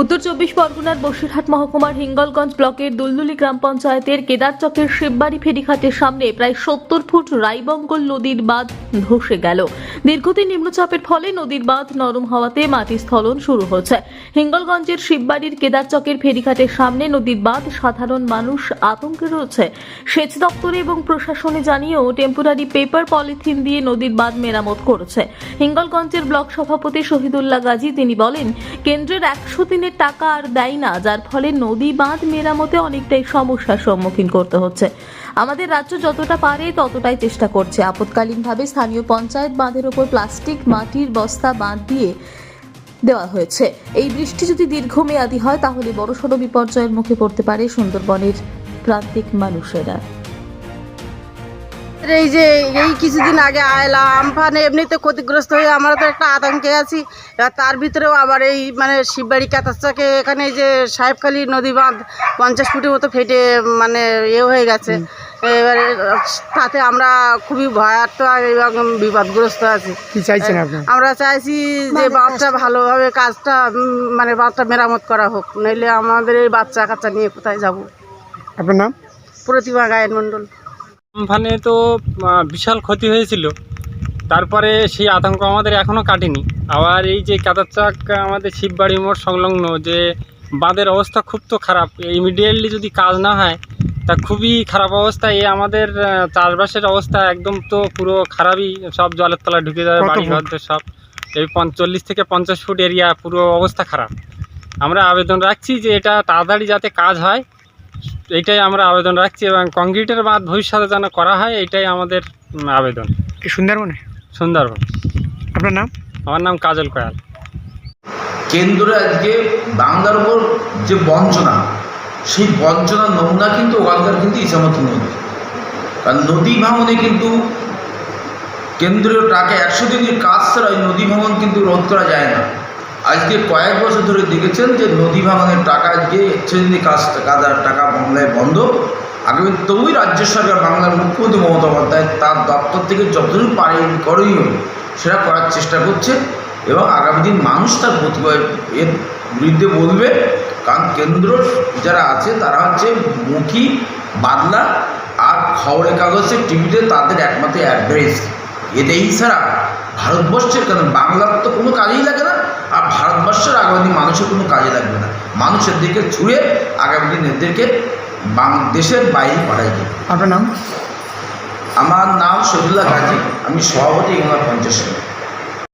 উত্তর চব্বিশ পরগনার বসিরহাট মহকুমার হিঙ্গলগঞ্জ ব্লকের দুলদুলি গ্রাম পঞ্চায়েতের কেদারচকের শিববাড়ি ফেরিঘাটের সামনে প্রায় সত্তর ফুট রাইবঙ্গল নদীর বাঁধ ধসে গেল। দীর্ঘদিন নিম্নচাপের ফলে নদীর বাঁধ নরম হওয়াতে মাটি স্খলন শুরু হচ্ছে হিঙ্গলগঞ্জের শিববাড়ির কেদারচকের ফেরিঘাটের সামনে নদীর বাঁধ সাধারণ মানুষ আতঙ্কে রয়েছে। সেচ দপ্তরে এবং প্রশাসনে জানিয়েও টেম্পোরারি পেপার পলিথিন দিয়ে নদীর বাঁধ মেরামত করেছে। হিঙ্গলগঞ্জের ব্লক সভাপতি শহীদুল্লাহ গাজী, তিনি বলেন, কেন্দ্রের একশো দিনের টাকা আর দেয় না, যার ফলে নদী বাঁধ মেরামতে অনেকটাই সমস্যার সম্মুখীন করতে হচ্ছে। আমাদের রাজ্য যতটা পারে ততটাই চেষ্টা করছে। আপৎকালীনভাবে স্থানীয় পঞ্চায়েত বাঁধের ওপর প্লাস্টিক মাটির বস্তা বাঁধ দিয়ে দেওয়া হয়েছে। এই বৃষ্টি যদি দীর্ঘমেয়াদী হয় তাহলে বড়সড় বিপর্যয়ের মুখে পড়তে পারে সুন্দরবনের প্রান্তিক মানুষেরা। এই যে এই কিছুদিন আগে আয়লা আমফানে এমনিতে ক্ষতিগ্রস্ত হয়ে আমরা তো একটা আতঙ্কে আছি। এবার তার ভিতরেও আবার এই মানে শিববাড়ি কাতারচাকে এখানে এই যে সাহেবখালী নদী বাঁধ পঞ্চাশ ফুটের মতো ফেটে মানে ইয়ে হয়ে গেছে। এবারে তাতে আমরা খুবই ভয়ার্থ এবং বিপদগ্রস্ত আছি। কি চাইছেন আপনি? আমরা চাইছি যে বাঁধটা ভালোভাবে কাজটা মানে বাঁধটা মেরামত করা হোক নইলে আমাদের এই বাচ্চা কাচ্চা নিয়ে কোথায় যাব? আপনার নাম? প্রতিমা গায়ন মণ্ডল। আমফানে তো বিশাল ক্ষতি হয়েছিল। তারপরে সেই আতঙ্ক আমাদের এখনও কাটেনি। আবার এই যে কাদারচাক আমাদের শিববাড়ি মোড় সংলগ্ন যে বাঁধের অবস্থা খুব তো খারাপ। ইমিডিয়েটলি যদি কাজ না হয় তা খুবই খারাপ অবস্থা। এই আমাদের চাষবাসের অবস্থা একদম তো পুরো খারাপই। সব জলের তলায় ঢুকে যাবে বাড়ি সব। এই পঞ্চল্লিশ থেকে পঞ্চাশ ফুট এরিয়া পুরো অবস্থা খারাপ। আমরা আবেদন রাখছি যে এটা তাড়াতাড়ি যাতে কাজ হয়। এটাই আমরা আবেদন রাখছি এবং কংক্রিটের বাদ ভবিষ্যতে যেন করা হয় এটাই আমাদের আবেদন। কি সুন্দরবনে? সুন্দরবন। আপনার নাম? আমার নাম কাজল কয়াল। কেন্দ্র আজকে বাংলার উপর যে বঞ্চনা সেই বঞ্চনার নমুনা কিন্তু ওখানকার কিন্তু ইসামতি নদী কারণ নদী ভাঙনে কিন্তু কেন্দ্রীয় টাকা একশো দিনের কাজ ছাড়া নদী ভাঙন কিন্তু রোধ করা যায় না। আজকে কয়েক বছর ধরে দেখেছেন যে নদী ভাঙনের টাকা আজকে একশো দিনের কাজ কাদার টাকা বাংলায় বন্ধ। আগামী তবুই রাজ্য সরকার বাংলার মুখ্যমন্ত্রী মমতা বন্দ্যোপাধ্যায় তার দপ্তর থেকে যতদূর পারে করণীয় সেটা করার চেষ্টা করছে এবং আগামী দিন মানুষ তার প্রতিবাদ এর বিরুদ্ধে বলবে। কারণ কেন্দ্র যারা আছে তারা হচ্ছে মুখী বাদলা আর খবরের কাগজে টিভিতে তাদের একমাত্র অ্যাড্রেস। এটাই ছাড়া ভারতবর্ষের কেন? বাংলার তো কোনো কাজেই লাগে না আর ভারতবর্ষের আগামী দিন মানুষের কোনো কাজে লাগবে না। মানুষের দিকে ছুঁড়ে আগামী দিন এদেরকে দেশের বাইরে পাঠাই দেবে। আপনার নাম? আমার নাম শহীদুল্লাহ গাজী আমি সভাপতি গঙ্গা পঞ্চাশ।